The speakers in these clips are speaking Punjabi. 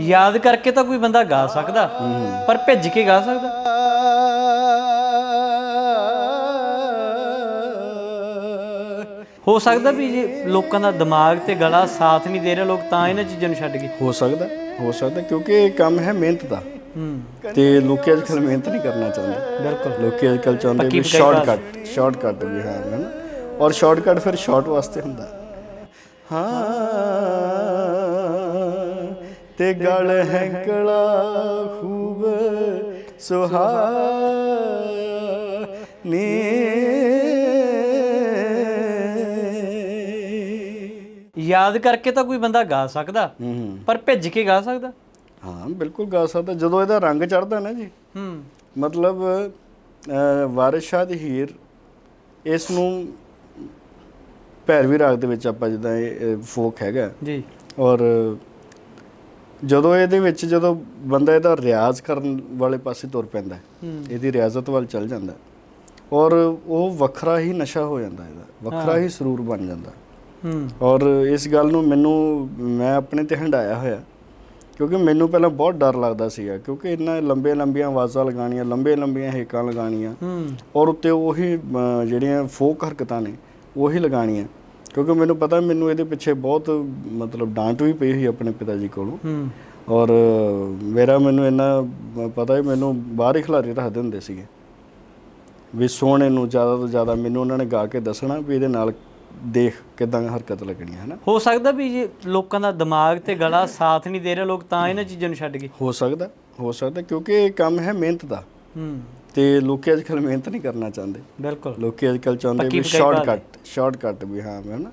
ਯਾਦ ਕਰਕੇ ਤਾਂ ਕੋਈ ਬੰਦਾ ਗਾ ਸਕਦਾ ਪਰ ਭਿੱਜ ਕੇ ਗਾ ਸਕਦਾ। ਹੋ ਸਕਦਾ ਵੀ ਜੇ ਲੋਕਾਂ ਦਾ ਦਿਮਾਗ ਤੇ ਗਲਾ ਸਾਥ ਨਹੀਂ ਦੇ ਰਿਹਾ ਲੋਕ ਤਾਂ ਇਹਨਾਂ ਚੀਜ਼ਾਂ ਨੂੰ ਛੱਡ ਗਏ। ਹੋ ਸਕਦਾ ਹੋ ਸਕਦਾ ਕਿਉਂਕਿ ਇਹ ਕੰਮ ਹੈ ਮਿਹਨਤ ਦਾ। ਹੂੰ। ਤੇ ਲੋਕੀ ਅੱਜ ਕੱਲ੍ਹ ਮਿਹਨਤ ਨਹੀਂ ਕਰਨਾ ਚਾਹੁੰਦੇ। ਬਿਲਕੁਲ। ਲੋਕੀ ਅੱਜ ਕੱਲ੍ਹ ਚਾਹੁੰਦੇ ਪੱਕੀ ਵੀ ਪਕਾਈ ਸ਼ਾਰਟਕਟ ਸ਼ਾਰਟਕਟ ਵੀ ਹਾਂ ਹੈ ਨਾ ਔਰ ਸ਼ਾਰਟਕਟ ਫਿਰ ਸ਼ਾਰਟ ਵਾਸਤੇ ਹੁੰਦਾ। ਹਾਂ। ਤੇ ਗਲ ਹੈਂਕਲਾ ਖੂਬ ਸੁਹਾਨੀ। ਯਾਦ ਕਰਕੇ ਤਾਂ ਕੋਈ ਬੰਦਾ ਗਾ ਸਕਦਾ। ਪਰ ਭਿੱਜ ਕੇ ਗਾ ਸਕਦਾ। ਹਾਂ ਬਿਲਕੁਲ ਗਾ ਸਕਦਾ। ਜਦੋਂ ਇਹਦਾ ਰੰਗ ਚੜਦਾ ਨਾ ਜੀ ਹੂੰ। ਮਤਲਬ ਅਹ, ਵਾਰਿਸ ਸ਼ਾਹ ਦੀ ਹੀਰ ਇਸ ਨੂੰ ਭੈਰਵੀ ਰਾਗ ਦੇ ਵਿੱਚ ਆਪਾਂ ਜਿੱਦਾਂ ਇਹ ਫੋਕ ਹੈਗਾ। ਜੀ। ਔਰ ਜਦੋਂ ਇਹਦੇ ਵਿੱਚ ਜਦੋਂ ਬੰਦਾ ਇਹਦਾ ਰਿਆਜ਼ ਕਰਨ ਵਾਲੇ ਪਾਸੇ ਤੁਰ ਪੈਂਦਾ ਇਹਦੀ ਰਿਆਜ਼ਤ ਵੱਲ ਚੱਲ ਜਾਂਦਾ ਔਰ ਉਹ ਵੱਖਰਾ ਹੀ ਨਸ਼ਾ ਹੋ ਜਾਂਦਾ ਇਹਦਾ ਵੱਖਰਾ ਹੀ। ਸਰੂਰ ਬਣ ਜਾਂਦਾ। ਔਰ ਇਸ ਗੱਲ ਨੂੰ ਮੈਨੂੰ ਮੈਂ ਆਪਣੇ ਤੇ ਹੰਡਾਇਆ ਹੋਇਆ ਕਿਉਂਕਿ ਮੈਨੂੰ ਪਹਿਲਾਂ ਬਹੁਤ ਡਰ ਲੱਗਦਾ ਸੀਗਾ ਕਿਉਂਕਿ ਇੰਨਾ ਲੰਬੇ ਲੰਬੀਆਂ ਆਵਾਜ਼ਾਂ ਲਗਾਉਣੀਆਂ ਲੰਬੇ ਲੰਬੀਆਂ ਹੇਕਾਂ ਲਗਾਉਣੀਆਂ ਹੂੰ। ਔਰ ਉੱਤੇ ਉਹੀ ਜਿਹੜੀਆਂ ਫੋਕ ਹਰਕਤਾਂ ਨੇ ਉਹੀ ਲਗਾਉਣੀਆਂ। ਕਿਉਂਕਿ ਮੈਨੂੰ ਪਤਾ ਮੈਨੂੰ ਇਹਦੇ ਪਿੱਛੇ ਬਹੁਤ ਮਤਲਬ ਡਾਂਟ ਵੀ ਪਈ ਹੋਈ ਆਪਣੇ ਪਿਤਾ ਜੀ ਕੋਲੋਂ। ਹੂੰ। ਔਰ ਮੇਰਾ ਮੈਨੂੰ ਇੰਨਾ ਪਤਾ ਹੈ ਮੈਨੂੰ ਬਾਹਰ ਹੀ ਖਿਲਾਰੀ ਰੱਖਦੇ ਹੁੰਦੇ ਸੀਗੇ। ਵੀ ਸੋਹਣੇ ਨੂੰ ਜ਼ਿਆਦਾ ਤੋਂ ਜ਼ਿਆਦਾ ਮੈਨੂੰ ਉਹਨਾਂ ਨੇ ਗਾ ਕੇ ਦੱਸਣਾ ਵੀ ਇਹਦੇ ਨਾਲ ਦੇਖ ਕਿਦਾਂ ਹਰਕਤ ਲੱਗਣੀ ਹੈ ਨਾ ਹੋ ਸਕਦਾ ਵੀ ਜੇ ਲੋਕਾਂ ਦਾ ਦਿਮਾਗ ਤੇ ਗਲਾ ਸਾਥ ਨਹੀਂ ਦੇ ਰਿਹਾ ਲੋਕ ਤਾਂ ਇਹਨਾਂ ਚੀਜ਼ਾਂ ਨੂੰ ਛੱਡ ਗਏ। ਹੋ ਸਕਦਾ ਹੋ ਸਕਦਾ ਕਿਉਂਕਿ ਇਹ ਕੰਮ ਹੈ ਮਿਹਨਤ ਦਾ। ਹੂੰ। ਤੇ ਲੋਕੀ ਅੱਜ ਕੱਲ੍ਹ ਮਿਹਨਤ ਨਹੀਂ ਕਰਨਾ ਚਾਹੁੰਦੇ। ਬਿਲਕੁਲ। ਲੋਕੀ ਅੱਜ ਕੱਲ੍ਹ ਚਾਹੁੰਦੇ ਵੀ ਸ਼ਾਰਟਕਟ ਸ਼ਾਰਟਕਟ ਵੀ ਹਾਂ ਹੈ ਨਾ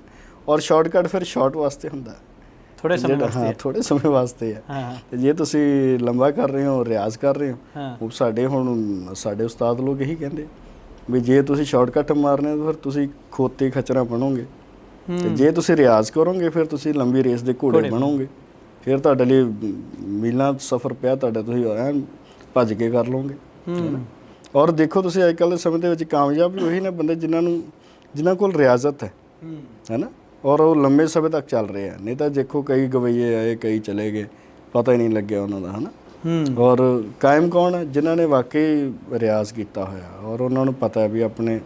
ਔਰ ਸ਼ਾਰਟਕਟ ਫਿਰ ਸ਼ਾਰਟ ਵਾਸਤੇ ਹੁੰਦਾ। ਥੋੜੇ ਸਮੇਂ ਵਾਸਤੇ ਹਾਂ ਥੋੜੇ ਸਮੇਂ ਵਾਸਤੇ ਹੈ। ਹਾਂ ਤੇ ਜੇ ਤੁਸੀਂ ਲੰਬਾ ਕਰ ਰਹੇ ਹੋ ਰਿਆਜ਼ ਕਰ ਰਹੇ ਹੋ ਹਾਂ। ਉਹ ਸਾਡੇ ਹੁਣ ਸਾਡੇ ਉਸਤਾਦ ਲੋਕ ਇਹੀ ਕਹਿੰਦੇ ਵੀ ਜੇ ਤੁਸੀਂ ਸ਼ਾਰਟਕਟ ਮਾਰਨੇ ਤਾਂ ਫਿਰ ਤੁਸੀਂ ਖੋਤੇ ਖਚਰਾ ਬਣੋਗੇ। ਤੇ ਜੇ ਤੁਸੀਂ ਰਿਆਜ਼ ਕਰੋਗੇ ਫਿਰ ਤੁਸੀਂ ਲੰਬੀ ਰੇਸ ਦੇ ਘੋੜੇ। ਬਣੋਗੇ। ਫਿਰ ਤੁਹਾਡੇ ਲਈ ਮੀਲਾਂ ਸਫ਼ਰ ਪਿਆ ਤੁਹਾਡਾ ਤੁਸੀਂ ਐਨ ਭੱਜ ਕੇ ਕਰ ਲਓਗੇ। ਹੂੰ। ਔਰ ਦੇਖੋ ਤੁਸੀਂ ਅੱਜ ਕੱਲ੍ਹ ਦੇ ਸਮੇਂ ਦੇ ਵਿੱਚ ਕਾਮਯਾਬ ਵੀ ਉਹੀ ਨੇ ਬੰਦੇ ਜਿਨ੍ਹਾਂ ਨੂੰ ਜਿਨ੍ਹਾਂ ਕੋਲ ਰਿਆਜ਼ਤ ਹੈ। ਹੂੰ। ਹੈਨਾ? ਔਰ ਉਹ ਲੰਮੇ ਸਮੇਂ ਤੱਕ ਚੱਲ ਰਹੇ ਆ। ਨਹੀਂ ਤਾਂ ਦੇਖੋ ਕਈ ਗਵਈਏ ਆਏ ਕਈ ਚਲੇ ਗਏ। ਪਤਾ ਹੀ ਨਹੀਂ ਲੱਗਿਆ ਉਹਨਾਂ ਦਾ ਹਨਾ? ਔਰ ਕਾਇਮ ਕੌਣ ਹੈ? ਜਿਨ੍ਹਾਂ ਨੇ ਵਾਕਈ ਰਿਆਜ਼ ਕੀਤਾ ਹੋਇਆ। ਔਰ ਉਹਨਾਂ ਨੂੰ ਪਤਾ ਹੈ ਵੀ ਆਪਣੇ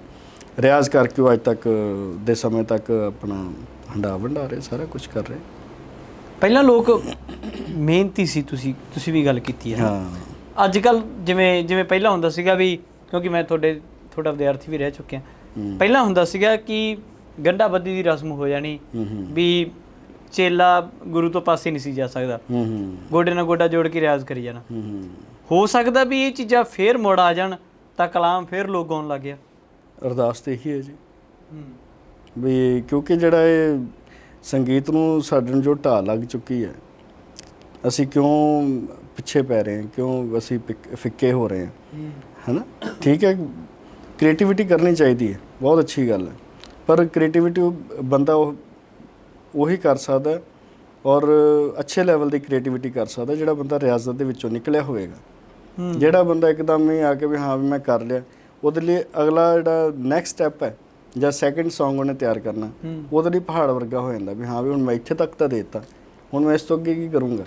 ਰਿਆਜ਼ ਕਰਕੇ ਉਹ ਅੱਜ ਤੱਕ ਦੇ ਸਮੇਂ ਤੱਕ ਆਪਣਾ ਹੰਡਾ ਵੰਡਾ ਰਹੇ ਸਾਰਾ ਕੁਝ ਕਰ ਰਹੇ। ਪਹਿਲਾਂ ਲੋਕ ਮਿਹਨਤੀ ਸੀ ਤੁਸੀਂ ਤੁਸੀਂ ਵੀ ਗੱਲ ਕੀਤੀ ਹੈ ਹਾਂ। ਅੱਜ ਕੱਲ ਜਿਵੇਂ ਜਿਵੇਂ ਪਹਿਲਾਂ ਹੁੰਦਾ ਸੀਗਾ ਵੀ ਕਿਉਂਕਿ ਮੈਂ ਤੁਹਾਡੇ ਤੁਹਾਡਾ ਵਿਦਿਆਰਥੀ ਵੀ ਰਹਿ ਚੁੱਕਿਆ। ਹੂੰ। ਪਹਿਲਾਂ ਹੁੰਦਾ ਸੀਗਾ ਕਿ ਗੰਢਾ ਬੱਦੀ ਦੀ ਰਸਮ ਹੋ ਜਾਣੀ ਹੂੰ ਹੂੰ। ਵੀ ਚੇਲਾ ਗੁਰੂ ਤੋਂ ਪਾਸੇ ਨਹੀਂ ਸੀ ਜਾ ਸਕਦਾ। ਹੂੰ ਹੂੰ। ਗੋਡੇ ਨਾਲ ਗੋਡਾ ਜੋੜ ਕੇ ਰਿਆਜ਼ ਕਰੀ ਜਾਣਾ। ਹੂੰ ਹੂੰ। ਹੋ ਸਕਦਾ ਵੀ ਇਹ ਚੀਜ਼ਾਂ ਫੇਰ ਮੁੜ ਆ ਜਾਣ ਤਾਂ ਕਲਾਮ ਫੇਰ ਲੋਕ ਗਾਉਣ ਲੱਗ ਗਿਆ। ਅਰਦਾਸ ਤੇ ਇਹੀ ਹੈ ਜੀ। ਵੀ ਕਿਉਂਕਿ ਜਿਹੜਾ ਇਹ ਸੰਗੀਤ ਨੂੰ ਸਾਡੇ ਨੂੰ ਜੋ ਢਾਹ ਲੱਗ ਚੁੱਕੀ ਹੈ ਅਸੀਂ ਕਿਉਂ ਪਿੱਛੇ ਪੈ ਰਹੇ ਹਾਂ ਕਿਉਂ ਅਸੀਂ ਫਿੱਕ- ਹੋ ਰਹੇ ਹਾਂ। ਹੈਨਾ? ਠੀਕ ਹੈ ਕ੍ਰੀਏਟੀਵਿਟੀ ਕਰਨੀ ਚਾਹੀਦੀ ਹੈ ਬਹੁਤ ਅੱਛੀ ਗੱਲ ਹੈ। ਪਰ ਕ੍ਰੀਏਟੀਵਿਟੀ ਬੰਦਾ ਉਹ ਉਹੀ ਕਰ ਸਕਦਾ ਔਰ ਅੱਛੇ ਲੈਵਲ ਦੀ ਕ੍ਰੀਏਟੀਵਿਟੀ ਕਰ ਸਕਦਾ ਜਿਹੜਾ ਬੰਦਾ ਰਿਆਜ਼ਤ ਦੇ ਵਿੱਚੋਂ ਨਿਕਲਿਆ ਹੋਵੇਗਾ। ਜਿਹੜਾ ਬੰਦਾ ਇੱਕਦਮ ਹੀ ਆ ਕੇ ਵੀ ਹਾਂ ਵੀ ਮੈਂ ਕਰ ਲਿਆ ਉਹਦੇ ਲਈ ਅਗਲਾ ਜਿਹੜਾ ਨੈਕਸਟ ਸਟੈਪ ਹੈ ਜਾਂ ਸੈਕੰਡ Song ਉਹਨੇ ਤਿਆਰ ਕਰਨਾ। ਉਹਦੇ ਲਈ ਪਹਾੜ ਵਰਗਾ ਹੋ ਜਾਂਦਾ ਵੀ ਹਾਂ ਵੀ ਹੁਣ ਮੈਂ ਇੱਥੇ ਤੱਕ ਤਾਂ ਦੇਤਾ ਹੁਣ ਮੈਂ ਇਸ ਤੋਂ ਅੱਗੇ ਕੀ ਕਰੂੰਗਾ?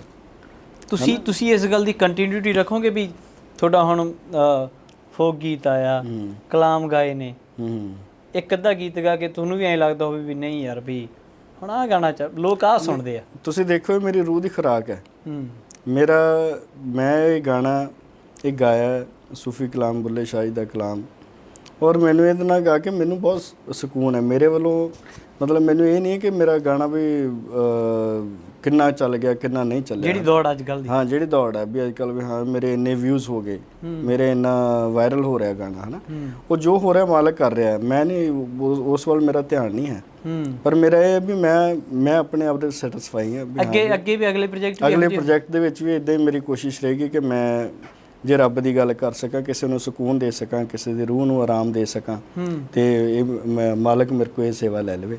ਤੁਸੀਂ ਤੁਸੀਂ ਇਸ ਗੱਲ ਦੀ ਕੰਟੀਨਿਊਟੀ ਰੱਖੋਗੇ ਵੀ ਤੁਹਾਡਾ ਹੁਣ ਫੋਕ ਗੀਤ ਆਇਆ ਕਲਾਮ ਗਾਏ ਨੇ। ਇੱਕ ਅੱਧਾ ਗੀਤ ਗਾ ਕੇ ਤੁਹਾਨੂੰ ਵੀ ਐਂ ਲੱਗਦਾ ਹੋਵੇ ਵੀ ਨਹੀਂ ਯਾਰ ਵੀ ਹੁਣ ਆ ਗਾਣਾ ਚ ਲੋਕ ਆ ਸੁਣਦੇ ਆ। ਤੁਸੀਂ ਦੇਖੋ ਮੇਰੀ ਰੂਹ ਦੀ ਖੁਰਾਕ ਹੈ। ਮੇਰਾ ਮੈਂ ਇਹ ਗਾਣਾ ਇਹ ਗਾਇਆ ਸੂਫੀ ਕਲਾਮ ਬੁੱਲੇ ਸ਼ਾਹੀ ਦਾ ਕਲਾਮ। ਔਰ ਮੈਨੂੰ ਇਹਦੇ ਨਾਲ ਗਾ ਕੇ ਮੈਨੂੰ ਬਹੁਤ ਸਕੂਨ ਹੈ। ਮੇਰੇ ਵੱਲੋਂ ਮਤਲਬ ਮੈਨੂੰ ਇਹ ਨਹੀਂ ਹੈ ਕਿ ਮੇਰਾ ਗਾਣਾ ਵੀ ਕਿੰਨਾ ਚੱਲ ਗਿਆ ਕਿੰਨਾ ਨਹੀਂ ਚੱਲਿਆ। ਜਿਹੜੀ ਦੌੜ ਅੱਜ ਕੱਲ ਦੀ। ਹਾਂ ਜਿਹੜੀ ਦੌੜ ਹੈ ਵੀ ਅੱਜ ਕੱਲ ਵੀ ਹਾਂ ਮੇਰੇ ਇੰਨੇ ਵਿਊਜ਼ ਹੋ ਗਏ। ਮੇਰੇ ਇੰਨਾ ਵਾਇਰਲ ਹੋ ਰਿਹਾ ਗਾਣਾ ਹਨਾ? ਉਹ ਜੋ ਹੋ ਰਿਹਾ ਮਾਲਕ ਕਰ ਰਿਹਾ। ਮੈਂ ਨਹੀਂ ਉਸ- ਵੱਲ ਮੇਰਾ ਧਿਆਨ ਨਹੀਂ ਹੈ। ਪਰ ਮੇਰਾ ਇਹ ਵੀ ਮੈਂ ਮੈਂ ਆਪਣੇ ਆਪ ਦੇ ਸੈਟੀਸਫਾਈ ਹਾਂ ਅੱਗੇ ਅੱਗੇ ਵੀ ਅਗਲੇ ਪ੍ਰੋਜੈਕਟ ਵੀ ਅਗਲੇ ਪ੍ਰੋਜੈਕਟ ਦੇ ਵਿੱਚ ਵੀ ਇਦਾਂ ਹੀ ਮੇਰੀ ਕੋਸ਼ਿਸ਼ ਰਹੇਗੀ ਕਿ ਮੈਂ ਜੇ ਰੱਬ ਦੀ ਗੱਲ ਕਰ ਸਕਾਂ ਕਿਸੇ ਨੂੰ ਸਕੂਨ ਦੇ ਸਕਾਂ ਕਿਸੇ ਦੀ ਰੂਹ ਨੂੰ ਆਰਾਮ ਦੇ ਸਕਾਂ ਤੇ ਇਹ ਮਾਲਕ ਮੇਰੇ ਕੋਲ ਇਹ ਸੇਵਾ ਲੈ ਲਵੇ।